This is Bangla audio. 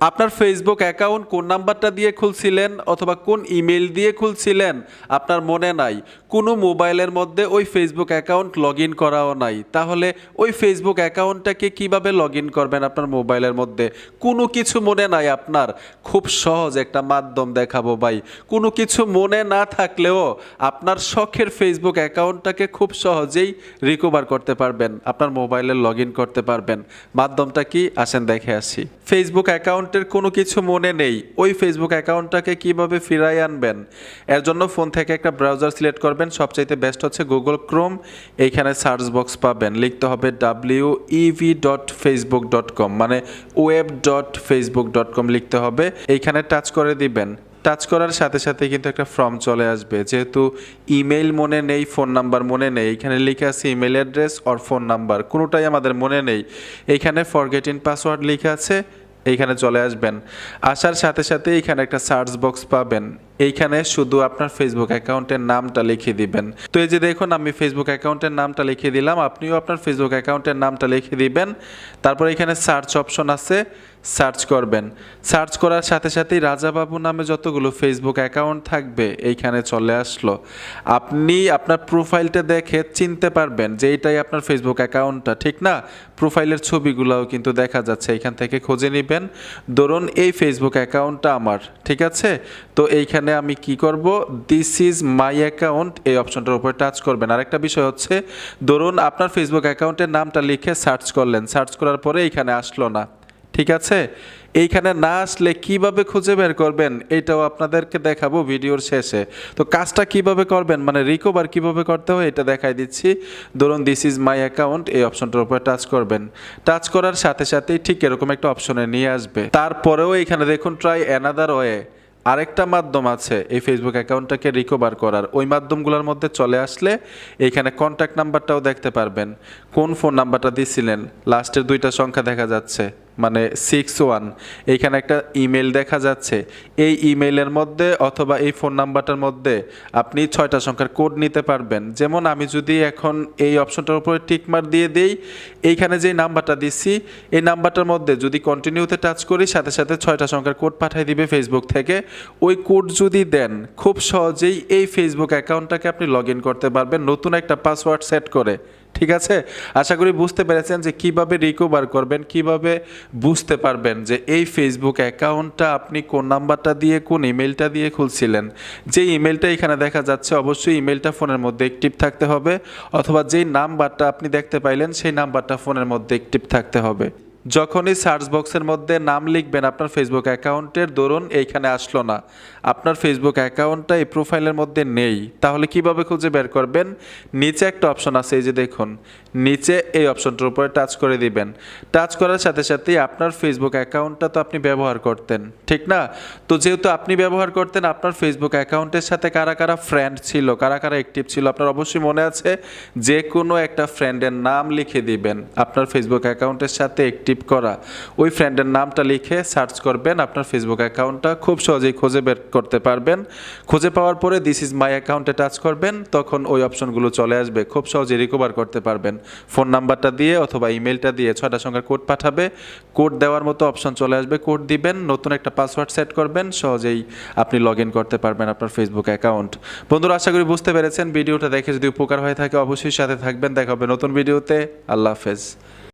আপনার ফেসবুক অ্যাকাউন্ট কোন নাম্বারটা দিয়ে খুলছিলেন অথবা কোন ইমেল দিয়ে খুলছিলেন? আপনার মনে নাই। কোনো মোবাইলের মধ্যে ওই ফেসবুক অ্যাকাউন্ট লগ ইন করাও নাই। তাহলে ওই ফেসবুক অ্যাকাউন্টটাকে কীভাবে লগ ইন করবেন আপনার মোবাইলের মধ্যে? কোনো কিছু মনে নাই আপনার। খুব সহজ একটা মাধ্যম দেখাবো ভাই। কোনো কিছু মনে না থাকলেও আপনার শখের ফেসবুক অ্যাকাউন্টটাকে খুব সহজেই রিকভার করতে পারবেন। আপনার মোবাইলে লগ ইন করতে পারবেন। মাধ্যমটা কি? আসেন দেখে আসি। ফেসবুক অ্যাকাউন্টের কোনো কিছু মনে নেই। ওই ফেসবুক অ্যাকাউন্টটাকে কীভাবে ফিরাই আনবেন? এর জন্য ফোন থেকে একটা ব্রাউজার সিলেক্ট করবেন। সবচাইতে বেস্ট হচ্ছে গুগল ক্রোম এইখানে সার্চ বক্স পাবেন। লিখতে হবে W E B dot Facebook dot com মানে web dot Facebook dot com লিখতে হবে। এইখানে টাচ করে দিবেন। টাচ করার সাথে সাথে কিন্তু একটা ফর্ম চলে আসবে। যেহেতু ইমেল মনে নেই ফোন নাম্বার মনে নেই, এখানে লিখে আছে email address or phone number কোনোটাই আমাদের মনে নেই। এখানে ফরগেট ইন পাসওয়ার্ড লিখে আছে এইখানে চলে আসবেন। আসার সাথে সাথে এখানে একটা সার্চ বক্স পাবেন। এইখানে শুধু আপনার ফেসবুক অ্যাকাউন্টের নামটা লিখে দিবেন। তো এই যে দেখুন, আমি ফেসবুক অ্যাকাউন্টের নামটা লিখে দিলাম, আপনিও আপনার ফেসবুক অ্যাকাউন্টের নামটা লিখে দিবেন। তারপর এখানে সার্চ অপশন আছে সার্চ করবেন। সার্চ করার সাথে সাথেই রাজাবাবু নামে যতগুলো ফেসবুক অ্যাকাউন্ট থাকবে, এইখানে চলে আসলো। আপনি আপনার প্রোফাইলটা দেখে চিনতে পারবেন যে এইটাই আপনার ফেসবুক অ্যাকাউন্টটা, ঠিক না? প্রোফাইলের ছবিগুলোও কিন্তু দেখা যাচ্ছে এইখান থেকে খুঁজে নেবেন। ধরুন এই ফেসবুক অ্যাকাউন্টটা আমার, ঠিক আছে? তো এইখানে আমি কি করব? দিস ইজ মাই অ্যাকাউন্ট এই অপশনটার উপরে টাচ করবেন। আরেকটা বিষয় হচ্ছে, ধরুন আপনার ফেসবুক অ্যাকাউন্টের নামটা লিখে সার্চ করলেন। সার্চ করার পরে এইখানে আসলো না। ঠিক আছে? এইখানে না আসলে কীভাবে খুঁজে বের করবেন, এটাও আপনাদেরকে দেখাবো ভিডিওর শেষে। তো কাজটা কীভাবে করবেন মানে রিকভার কীভাবে করতে হয়, এটা দেখাই দিচ্ছি। ধরুন দিস ইজ মাই অ্যাকাউন্ট এই অপশনটার উপরে টাচ করবেন। টাচ করার সাথে সাথেই ঠিক এরকম একটা অপশনে নিয়ে আসবে। তারপরেও এখানে দেখুন ট্রাই অ্যানাদার ওয়ে আরেকটা মাধ্যম আছে এই ফেসবুক অ্যাকাউন্টটাকে রিকভার করার। ওই মাধ্যমগুলোর মধ্যে চলে আসলে এইখানে কন্ট্যাক্ট নাম্বারটাও দেখতে পারবেন। কোন ফোন নাম্বারটা দিছিলেন? লাস্টের দুইটা সংখ্যা দেখা যাচ্ছে। মানে সিক্স ওয়ান এইখানে একটা ইমেল দেখা যাচ্ছে। এই ইমেলের মধ্যে অথবা এই ফোন নাম্বারটার মধ্যে আপনি ছয়টা সংখ্যার কোড নিতে পারবেন। যেমন আমি যদি এখন এই অপশনটার উপরে টিকমার দিয়ে দিই, এইখানে যে নাম্বারটা দিচ্ছি এই নাম্বারটার মধ্যে যদি কন্টিনিউতে টাচ করি, সাথে সাথে ছয়টা সংখ্যার কোড পাঠিয়ে দিবে ফেসবুক থেকে। ওই কোড যদি দেন, খুব সহজেই এই ফেসবুক অ্যাকাউন্টটাকে আপনি লগ করতে পারবেন, নতুন একটা পাসওয়ার্ড সেট করে। ঠিক আছে? আশা করি বুঝতে পেরেছেন যে কীভাবে রিকভার করবেন, কীভাবে বুঝতে পারবেন যে এই ফেসবুক অ্যাকাউন্টটা আপনি কোন নাম্বারটা দিয়ে, কোন ইমেলটা দিয়ে খুলছিলেন। যে ইমেলটা এখানে দেখা যাচ্ছে, অবশ্যই ইমেলটা ফোনের মধ্যে অ্যাক্টিভ থাকতে হবে, অথবা যেই নাম্বারটা আপনি দেখতে পাইলেন, সেই নাম্বারটা ফোনের মধ্যে অ্যাক্টিভ থাকতে হবে। যখনই সার্চ বক্সের মধ্যে নাম লিখবেন আপনার ফেসবুক অ্যাকাউন্টের দরুন এইখানে আসলো না। আপনার ফেসবুক অ্যাকাউন্টটা এই প্রোফাইলের মধ্যে নেই। তাহলে কীভাবে খুঁজে বের করবেন? নিচে একটা অপশন আছে, এই যে দেখুন। নিচে এই অপশনটার উপরে টাচ করে দিবেন। টাচ করার সাথে সাথেই আপনার ফেসবুক অ্যাকাউন্টটা তো আপনি ব্যবহার করতেন, ঠিক না? তো যেহেতু আপনি ব্যবহার করতেন, আপনার ফেসবুক অ্যাকাউন্টের সাথে কারা কারা ফ্রেন্ড ছিল, কারা কারা অ্যাক্টিভ ছিল, আপনার অবশ্যই মনে আছে, যে কোনো একটা ফ্রেন্ডের নাম লিখে দিবেন। আপনার ফেসবুক অ্যাকাউন্টের সাথে অ্যাক্টিভ করা। ওই ফ্রেন্ডের নামটা লিখে সার্চ করবেন, আপনার ফেসবুক অ্যাকাউন্টটা খুব সহজেই খুঁজে বের করতে পারবেন। খুঁজে পাওয়ার পরে দিস ইজ মাই অ্যাকাউন্টে টাচ করবেন, তখন ওই অপশনগুলো চলে আসবে, খুব সহজে রিকভার করতে পারবেন। ফোন নাম্বারটা দিয়ে অথবা ইমেলটা দিয়ে ছয়টা সংখ্যার কোড পাঠাবে। কোড দেওয়ার মতো অপশন চলে আসবে কোড দিবেন, নতুন একটা পাসওয়ার্ড সেট করবেন, সহজেই আপনি লগ ইন করতে পারবেন আপনার ফেসবুক অ্যাকাউন্ট বন্ধুরা, আশা করি বুঝতে পেরেছেন, ভিডিওটা দেখে যদি উপকার হয়ে থাকে, অবশ্যই সাথে থাকবেন। দেখা হবে নতুন ভিডিওতে। আল্লাহ হাফেজ।